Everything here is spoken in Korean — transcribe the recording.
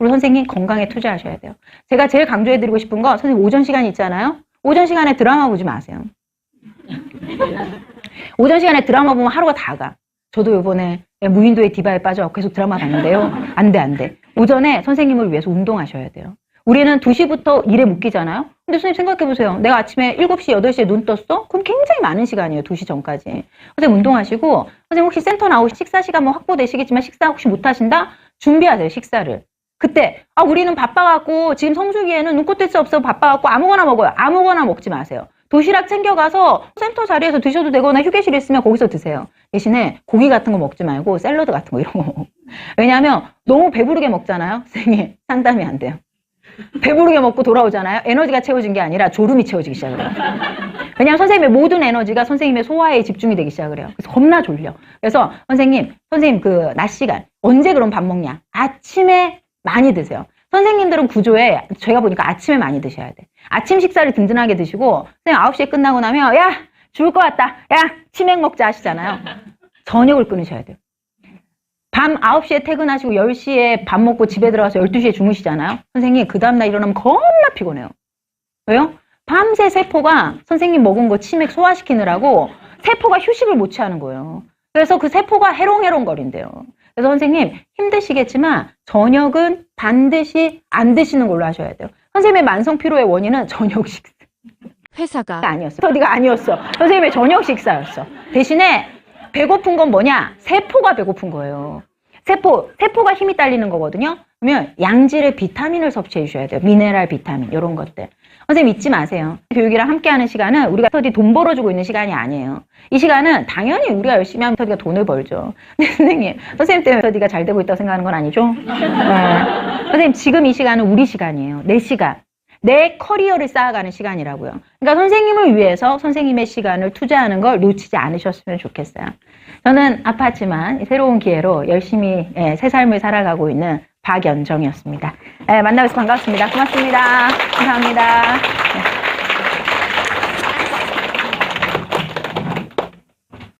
그리고 선생님 건강에 투자하셔야 돼요. 제가 제일 강조해드리고 싶은 거 선생님 오전 시간 있잖아요. 오전 시간에 드라마 보지 마세요. 오전 시간에 드라마 보면 하루가 다 가. 저도 요번에 무인도의 디바에 빠져 계속 드라마 봤는데요. 안 돼, 안 돼. 오전에 선생님을 위해서 운동하셔야 돼요. 우리는 2시부터 일에 묶이잖아요. 근데 선생님 생각해보세요. 내가 아침에 7시, 8시에 눈 떴어? 그럼 굉장히 많은 시간이에요. 2시 전까지. 선생님 운동하시고, 선생님 혹시 센터 나오시 식사 시간 뭐 확보되시겠지만 식사 혹시 못 하신다? 준비하세요, 식사를. 그때, 아, 우리는 바빠갖고, 지금 성수기에는 눈꽃 뜰 수 없어 바빠갖고 아무거나 먹어요. 아무거나 먹지 마세요. 도시락 챙겨가서 센터 자리에서 드셔도 되거나 휴게실 있으면 거기서 드세요. 대신에 고기 같은 거 먹지 말고 샐러드 같은 거 이런 거. 왜냐하면 너무 배부르게 먹잖아요. 선생님, 상담이 안 돼요. 배부르게 먹고 돌아오잖아요. 에너지가 채워진 게 아니라 졸음이 채워지기 시작을 해요. 왜냐하면 선생님의 모든 에너지가 선생님의 소화에 집중이 되기 시작을 해요. 그래서 겁나 졸려. 그래서 선생님, 선생님 그 낮 시간 언제 그럼 밥 먹냐? 아침에 많이 드세요. 선생님들은 구조에 제가 보니까 아침에 많이 드셔야 돼. 아침 식사를 든든하게 드시고 선생님 9시에 끝나고 나면 야 죽을 것 같다. 야 치맥 먹자 하시잖아요. 저녁을 끊으셔야 돼요. 밤 9시에 퇴근하시고 10시에 밥 먹고 집에 들어가서 12시에 주무시잖아요. 선생님 그 다음날 일어나면 겁나 피곤해요. 왜요? 밤새 세포가 선생님 먹은 거 치맥 소화시키느라고 세포가 휴식을 못 취하는 거예요. 그래서 그 세포가 해롱해롱 거린대요. 그래서 선생님 힘드시겠지만 저녁은 반드시 안 드시는 걸로 하셔야 돼요. 선생님의 만성 피로의 원인은 저녁 식사 회사가 아니었어. 스터디가 아니었어. 선생님의 저녁 식사였어. 대신에 배고픈 건 뭐냐? 세포가 배고픈 거예요. 세포, 세포가 힘이 딸리는 거거든요. 그러면 양질의 비타민을 섭취해 주셔야 돼요. 미네랄 비타민, 이런 것들. 선생님 잊지 마세요. 교육이랑 함께하는 시간은 우리가 스터디 돈 벌어주고 있는 시간이 아니에요. 이 시간은 당연히 우리가 열심히 하면 스터디가 돈을 벌죠. 선생님, 선생님 때문에 스터디가 잘 되고 있다고 생각하는 건 아니죠? 네. 선생님, 지금 이 시간은 우리 시간이에요. 내 시간. 내 커리어를 쌓아가는 시간이라고요. 그러니까 선생님을 위해서 선생님의 시간을 투자하는 걸 놓치지 않으셨으면 좋겠어요. 저는 아팠지만 새로운 기회로 열심히 예, 새 삶을 살아가고 있는 박연정이었습니다. 예, 만나서 반갑습니다. 고맙습니다. 감사합니다. 네.